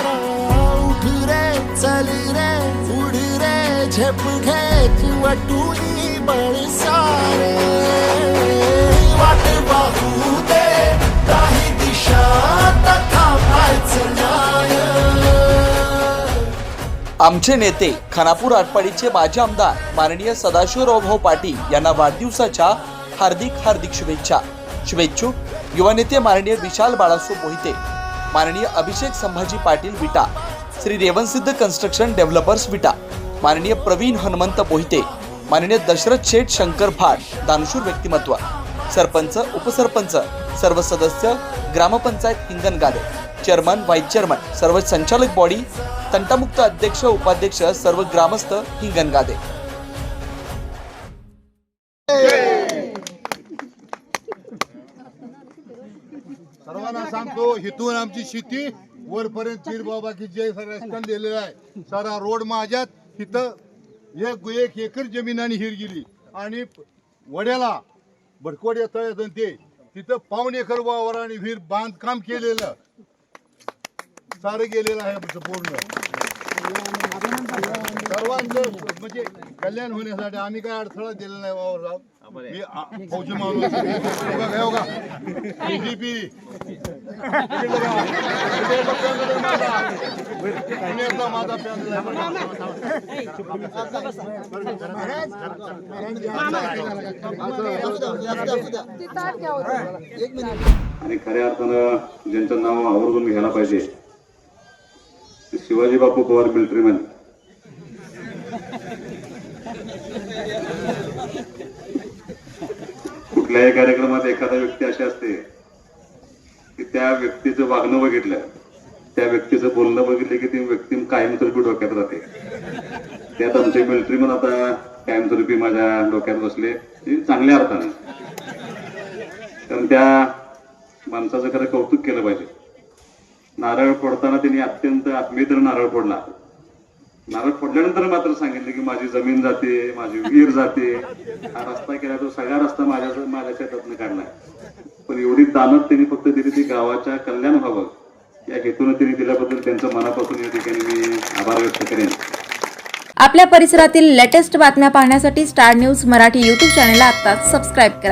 सारा उठ रे चल रे उड रे झेप घे वटुई बळ सारे वाट वाहू दे काही दिशा तथा पायचं आमचे नेते खानापूर आटपाडीचे माजी आमदार माननीय सदाशिवरावभाऊ पाटील यांना वाढदिवसाच्या हार्दिक हार्दिक शुभेच्छा. शुभेच्छुक युवा नेते माननीय विशाल बाळासू मोहिते माननीय अभिषेक संभाजी पाटील विटा श्री रेवनसिद्ध कन्स्ट्रक्शन डेव्हलपर्स विटा माननीय प्रवीण हनुमंत बोहिते माननीय दशरथ शेठ शंकर भाट दानशूर व्यक्तिमत्व सरपंच उपसरपंच सर्व सदस्य gram panchayat Hinganagade chairman vice chairman सर्व संचालक बॉडी तंटामुक्त अध्यक्ष उपाध्यक्ष सर्व ग्रामस्थ हिंगणगादे सर्वांना सांगतो इथून आमची शेती वरपर्यंत चीर बाबा की जय सर रस्त्याने दिलेला आहे. सारा रोड माझ्यात इथं एक एक एकर जमीन आणि हिर गेली. आणि वड्याला भडकोड्या तळ्यात ते तिथं पाऊन एकर वावर आणि विहीर बांधकाम केलेलं. सारं गेलेलं आहे आमचं पूर्ण. सर्वांचं म्हणजे कल्याण होण्यासाठी आम्ही काय अडथळा दिलेला नाही वावर मी आ- फौजी मानो होगा गया होगा। नाव शिवाजी बापू पवार मिलिटरीमॅन कुठल्याही कार्यक्रमात एखादा व्यक्ती अशी असते की त्या व्यक्तीचं वागणं बघितलं त्या व्यक्तीचं बोलणं बघितलं की ती व्यक्ती कायमस्वरूपी डोक्यात राहते. त्यात आमचे मिलिटरीमन आता कायमस्वरूपी माझ्या डोक्यात बसले ते चांगल्या अर्थाने. कारण त्या माणसाचं खरं कौतुक केलं पाहिजे. नारळ फोडताना त्यांनी अत्यंत आत्मीयतेनं नारळ फोडला. नारळ फोडल्यानंतर मात्र सांगितलं की माझी जमीन जाते माझी विहीर जाते. हा रस्ता केला तो सगळा रस्ता माझ्या माझ्या शेतातनं काढलाय पण एवढी दानत त्यांनी फक्त दिली ती गावाच्या कल्याण व्हावं या हेतून त्यांनी दिल्याबद्दल त्यांचं मनापासून या ठिकाणी मी आभार व्यक्त करेन. आपल्या परिसरातील लेटेस्ट बातम्या पाहण्यासाठी स्टार न्यूज मराठी यूट्यूब चॅनलला आत्ताच सबस्क्राईब करा.